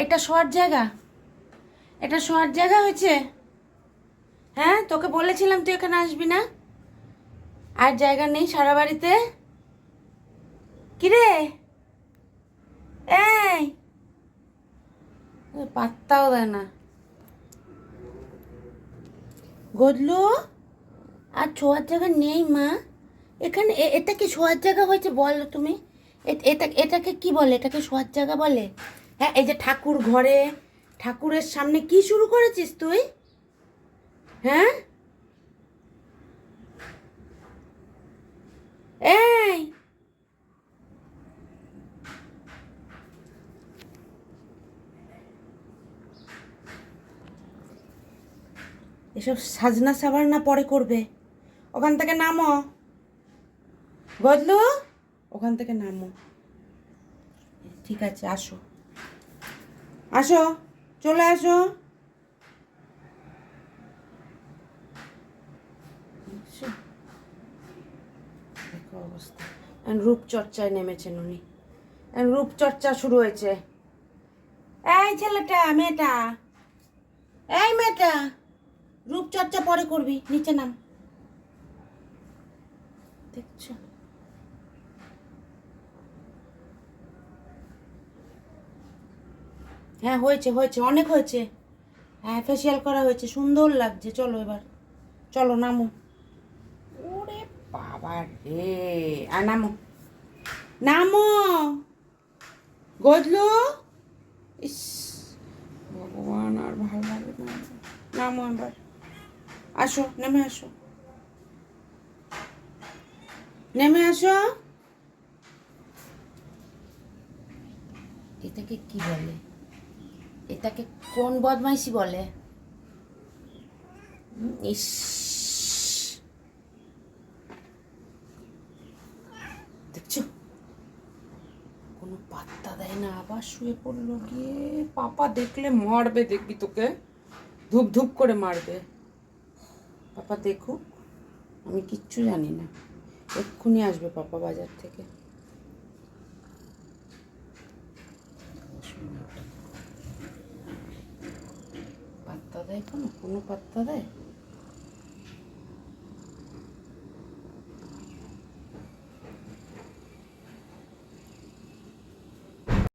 এটা শোয়ার জায়গা? এটা শোয়ার জায়গা হয়েছে? হ্যাঁ তোকে বলেছিলাম তুই এখানে আসবি না। আর জায়গা নেই সারা বাড়িতে? কিরে? এই! পাত্তাও দেয় না। গদলু, আর শোয়ার জায়গা নেই মা। এখানে এটা কি শোয়ার জায়গা হয়েছে বলো তুমি? এ- এটা এটাকে কি বলে? এটাকে শোয়ার জায়গা বলে? হ্যাঁ এই যে ঠাকুর ঘরে, ঠাকুরের সামনে কি শুরু করেছিস তুই? হ্যাঁ? এই! এসব সাজনা সাবারনা পরে করবে? ওখান থেকে নামো। বদলু, ওখান থেকে নামো। ঠিক আছে, আসো। আসো, চলে আসো। অবস্থা। রূপচর্চায় নেমেছেন উনি। রূপচর্চা শুরু হয়েছে। এই ছেলেটা, মেয়েটা। এই মেয়েটা, রূপচর্চা পরে করবি, নিচে নাম। দেখছ? হ্যাঁ হয়েছে হয়েছে, অনেক হয়েছে। হ্যাঁ ফেসিয়াল করা হয়েছে, সুন্দর লাগছে। চলো এবার। চলো, নামো। ওরে বাবা রে। আর নামো। নামো! গজলু? ইস, ভগবান আর ভালো লাগে না। নামো এবার। আসো, নেমে আসো। নেমে আসো। এটাকে কি বলে? এটাকে কোন বদমাইশি বলে? ইস। দেখছ? কোনো পাত্তা দেয় না, আবার শুয়ে পড়ল গিয়ে। পাপা দেখলে মারবে দেখবি তোকে। ধূপ ধূপ করে মারবে। পাপা দেখুক, আমি কিচ্ছু জানি না। এক্ষুনি আসবে পাপা বাজার থেকে। পাত্তা দেয় কোনো কোনো পাত্তা দেয়